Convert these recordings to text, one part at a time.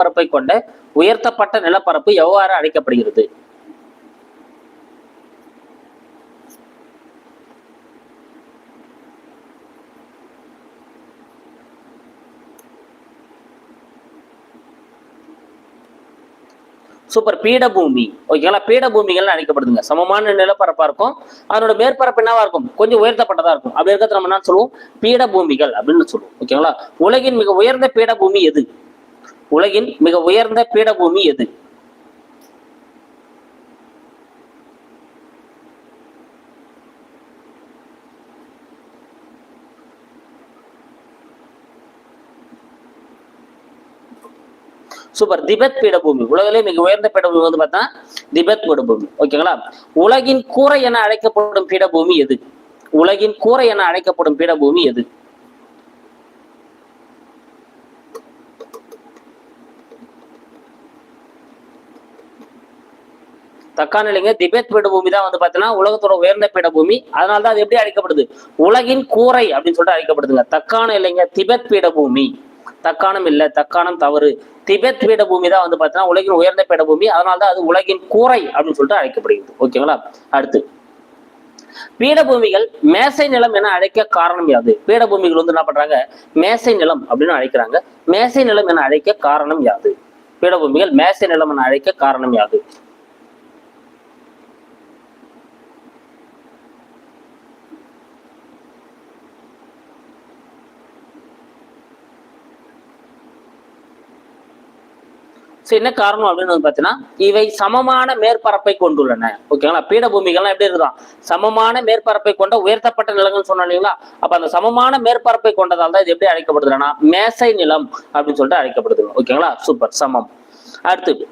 பரப்பை கொண்ட உயர்த்தப்பட்ட நிலப்பரப்பு எவ்வாறு அழைக்கப்படுகிறது? சூப்பர். பீடபூமி. ஓகேங்களா பீடபூமிகள்னு அழைக்கப்படுதுங்க. சமமான நிலப்பரப்பா இருக்கும். அதனோட மேற்பரப்பு என்னவா இருக்கும்? கொஞ்சம் உயர்த்தப்பட்டதா இருக்கும். அப்படி இருக்கிறது நம்ம என்ன சொல்லுவோம்? பீடபூமிகள் அப்படின்னு சொல்லுவோம். ஓகேங்களா உலகின் மிக உயர்ந்த பீடபூமி எது? உலகின் மிக உயர்ந்த பீடபூமி எது? சூப்பர் திபெத் பீடபூமி. உலகிலே மிக உயர்ந்த பீடபூமி வந்து பார்த்தா திபெத் பீடபூமி. ஓகேங்களா உலகின் கூரை என அழைக்கப்படும் பீடபூமி எது? உலகின் கூரை என அழைக்கப்படும் பீடபூமி எது? தக்கான இல்லைங்க திபெத் பீடபூமி தான் வந்து பார்த்தீங்கன்னா உலகத்தோட உயர்ந்த பீடபூமி. அதனால தான் அது எப்படி அழைக்கப்படுது? உலகின் கூரை அப்படின்னு சொல்லிட்டு அழைக்கப்படுதுங்க. தக்கான இல்லைங்க திபெத் பீடபூமி. தக்கானம் இல்லை தக்கானம் தவறு. திபெத் பீடபூமி தான் வந்து பார்த்தீங்கன்னா உலகின் உயர்ந்த பீடபூமி. அதனால தான் அது உலகின் கூரை அப்படின்னு சொல்லிட்டு அழைக்கப்படுகிறது. ஓகேங்களா? அடுத்து. பீடபூமிகள் மேசை நிலம் என அழைக்க காரணம் யாது? பீடபூமிகள் வந்து என்ன பண்றாங்க? மேசை நிலம் அப்படின்னு அழைக்கிறாங்க. மேசை நிலம் என அழைக்க காரணம் யாது? பீடபூமிகள் மேசை நிலம் என அழைக்க காரணம் யாது? ஸோ என்ன காரணம் அப்படின்னு வந்து பார்த்தீங்கன்னா இவை சமமான மேற்பரப்பை கொண்டுள்ளன. ஓகேங்களா பீடபூமிகள்லாம் எப்படி இருக்குதான் சமமான மேற்பரப்பை கொண்ட உயர்த்தப்பட்ட நிலங்கள் சொன்னோம் இல்லைங்களா? அப்ப அந்த சமமான மேற்பரப்பை கொண்டதால் தான் இது எப்படி அழைக்கப்படுதுன்னா மேசை நிலம் அப்படின்னு சொல்லிட்டு அழைக்கப்படுது. ஓகேங்களா சூப்பர் சமம். அடுத்து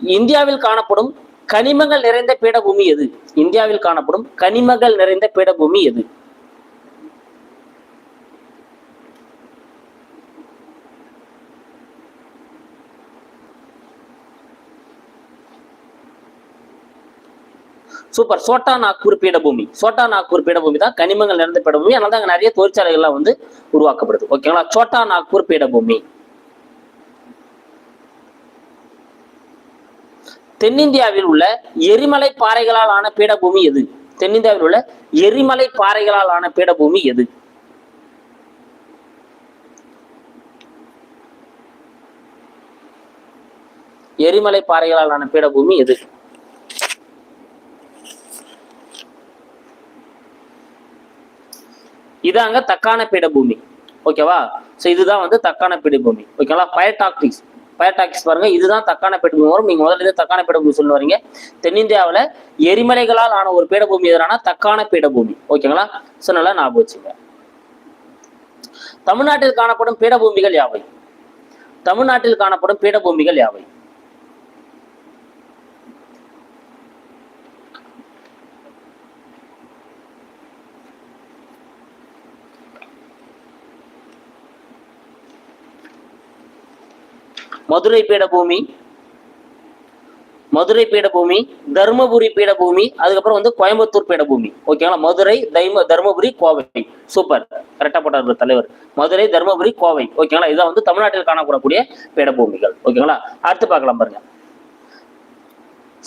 இந்தியாவில் காணப்படும் கனிமங்கள் நிறைந்த பீடபூமி எது? இந்தியாவில் காணப்படும் கனிமங்கள் நிறைந்த பீடபூமி எது? சூப்பர். சோட்டா நாக்பூர் பீடபூமி. சோட்டா நாக்பூர் பீடபூமி தான் கனிமங்கள் நிறைந்த பீடபூமி. அதனால தான் நிறைய தொழிற்சாலைகள்லாம் வந்து உருவாக்கப்படுது. ஓகேங்களா சோட்டா நாக்பூர் பீடபூமி. தென்னிந்தியாவில் உள்ள எரிமலை பாறைகளால் ஆன பீடபூமி எது? தென்னிந்தியாவில் உள்ள எரிமலை பாறைகளால் ஆன பீடபூமி எது? எரிமலை பாறைகளால் ஆன பீடபூமி எது? இதாங்க தக்கான பீடபூமி. ஓகேவா? ஸோ இதுதான் வந்து தக்கான பீடபூமி. ஓகேங்களா பயடாக்டிக்ஸ் பயடாக்டிக்ஸ் பாருங்க. இதுதான் தக்கான பீடபூமி வரும். நீங்க முதல்ல இது தக்கான பீடபூமி சொல்ல வரீங்க? தென்னிந்தியாவில் எரிமலைகளால் ஆன ஒரு பீடபூமி எதுனா தக்கான பீடபூமி. ஓகேங்களா? ஸோ நல்லா ஞாபகம் வச்சுங்க. தமிழ்நாட்டில் காணப்படும் பீடபூமிகள் யாவை? தமிழ்நாட்டில் காணப்படும் பீடபூமிகள் யாவை? மதுரை பீடபூமி மதுரை பீடபூமி தருமபுரி பீடபூமி அதுக்கப்புறம் வந்து கோயம்புத்தூர் பீடபூமி. ஓகேங்களா மதுரை தைம தருமபுரி கோவை. சூப்பர் கரெக்டா போட்டார் தலைவர். மதுரை தருமபுரி கோவை. ஓகேங்களா இதான் வந்து தமிழ்நாட்டில் காணக்கூடக்கூடிய பீடபூமிகள். ஓகேங்களா அடுத்து பார்க்கலாம் பாருங்க.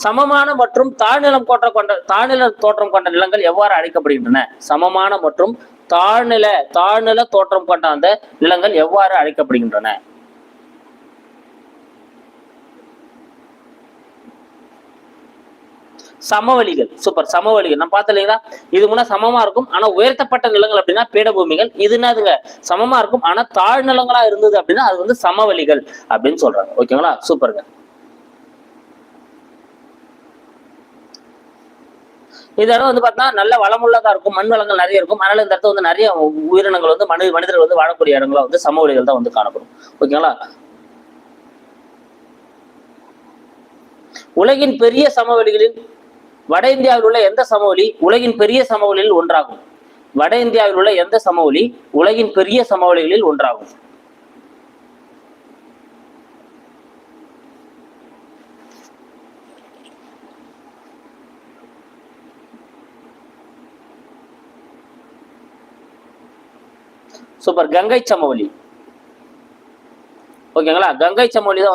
சமமான மற்றும் தாழ்நிலம் கோற்ற கொண்ட தாழ்நில தோற்றம் கொண்ட நிலங்கள் எவ்வாறு அழைக்கப்படுகின்றன? சமமான மற்றும் தாழ்நில தாழ்நில தோற்றம் கொண்ட அந்த நிலங்கள் எவ்வாறு அழைக்கப்படுகின்றன? சமவெளிகள். சூப்பர் சமவெளிகள். நம்ம பார்த்த இல்லைங்களா? இது முன்னா சமமா இருக்கும் ஆனா உயர்த்தப்பட்ட நிலங்கள் அப்படின்னா பீடபூமிகள். இது என்னதுங்க? சமமா இருக்கும் ஆனா தாழ்நிலங்களா இருந்தது அப்படின்னா அது வந்து சமவெளிகள் அப்படின்னு சொல்றாங்க. ஓகேங்களா? சூப்பருங்க இந்த இடம் வந்து பார்த்தீங்கன்னா நல்ல வளமுள்ளதா இருக்கும் மண் வளங்கள் நிறைய இருக்கும். அதனால இந்த இடத்துல வந்து நிறைய உயிரினங்கள் வந்து மனித மனிதர்கள் வந்து வாழக்கூடிய இடங்களா வந்து சமவெளிகள் தான் வந்து காணப்படும். ஓகேங்களா? உலகின் பெரிய சமவெளிகளில் வட இந்தியாவில் உள்ள எந்த சமவெளி உலகின் பெரிய சமவெளியில் ஒன்றாகும்? வட இந்தியாவில் உள்ள எந்த சமவெளி உலகின் பெரிய சமவெளிகளில் ஒன்றாகும்? சூப்பர். கங்கை சமவெளி. ஓகேங்களா? கங்கை சமவெளி தான்